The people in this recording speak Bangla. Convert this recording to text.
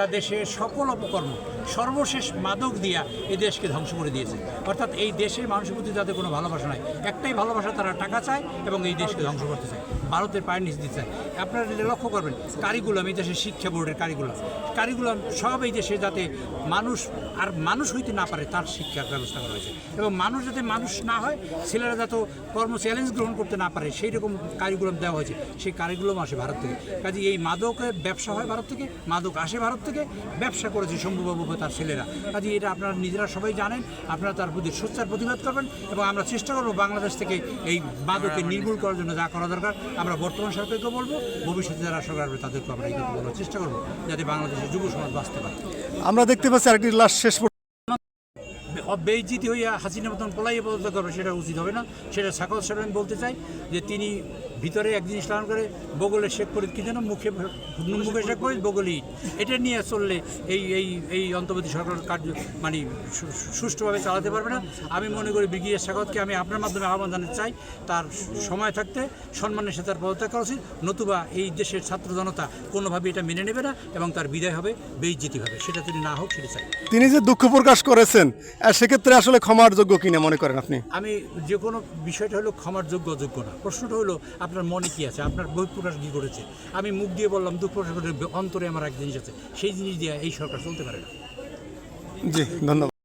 দেশের সকল অপকর্ম সর্বশেষ মাদক দিয়া এই দেশকে ধ্বংস করে দিয়েছে। অর্থাৎ এই দেশের মানুষের প্রতি তাদের কোনো ভালোবাসা নাই। একটাই ভালোবাসা, তারা টাকা চায় এবং এই দেশকে ধ্বংস করতে চায়। ভারতের পায়ের নিচ দিতে চায়। আপনারা লক্ষ্য করবেন, কারিকুলাম, এই দেশের শিক্ষা বোর্ডের কারিকুলাম। কারিকুলাম সব এই দেশে যাতে মানুষ, আর মানুষ হইতে না পারে, তার শিক্ষার ব্যবস্থা করা হয়েছে। এবং মানুষ যাতে মানুষ না হয়, ছেলেরা যাতে কর্ম চ্যালেঞ্জ গ্রহণ করতে না পারে সেই রকম কারিকুলাম দেওয়া হয়েছে। সেই কারিকুলাম আসে ভারত থেকে। কাজে এই মাদকের ব্যবসা হয় ভারত থেকে, মাদক আসে ভারত থেকে ব্যবসা করেছে শম্ভুবাবু তার ছেলেরা। কাজে এটা আপনারা নিজেরা সবাই জানেন আপনারা তার প্রতি সোচ্চার প্রতিবাদ করবেন এবং আমরা চেষ্টা করব বাংলাদেশ থেকে এই মাদককে নির্মূল করার জন্য যা করা দরকার আমরা বর্তমান সরকারকে বলব ভবিষ্যতে যারা সরকার আসবে তাদেরকে আমরা এই কথা বলার চেষ্টা করব যাতে বাংলাদেশের যুব সমাজ বাঁচতে পারে। আমরা দেখতে পাচ্ছি আরেকটি লাশ শেষ পর্যন্ত বেইজিতি হইয়া হাসিনা মতন পলাইয়ে পদত্যাগ করবে সেটা উচিত হবে না। সেটা সাকত সাহেব বলতে চাই যে তিনি ভিতরে এক জিনিস লালন করে বগলে শেখ করে কি যেন মুখে মুখে শেখ করে বগলে। এটা নিয়ে চললে এই এই এই অন্তর্বর্তী সরকার কার্য মানে সুষ্ঠুভাবে চালাতে পারবে না। আমি মনে করি ব্রিগেডিয়ার সাকতকে আমি আপনার মাধ্যমে আহ্বান জানাতে চাই। তার সময় থাকতে সম্মানের সাথে তার পদত্যাগ করা উচিত। নতুবা এই দেশের ছাত্র জনতা কোনোভাবে এটা মেনে নেবে না এবং তার বিদায় হবে বেইজ্জিতি হবে সেটা তিনি না হোক সেটা চাই। তিনি যে দুঃখ প্রকাশ করেছেন সেক্ষেত্রে আসলে ক্ষমার যোগ্য কিনা মনে করেন আপনি? আমি যে কোনো বিষয়টা হলো ক্ষমার যোগ্য অযোগ্য না। প্রশ্নটা হলো আপনার মনে কি আছে? আপনার বই প্রকাশ কী করেছে? আমি মুখ দিয়ে বললাম, দুঃখ প্রকাশ করে অন্তরে আমার এক জিনিস আছে। সেই জিনিস দিয়ে এই সরকার চলতে পারে না। জি, ধন্যবাদ।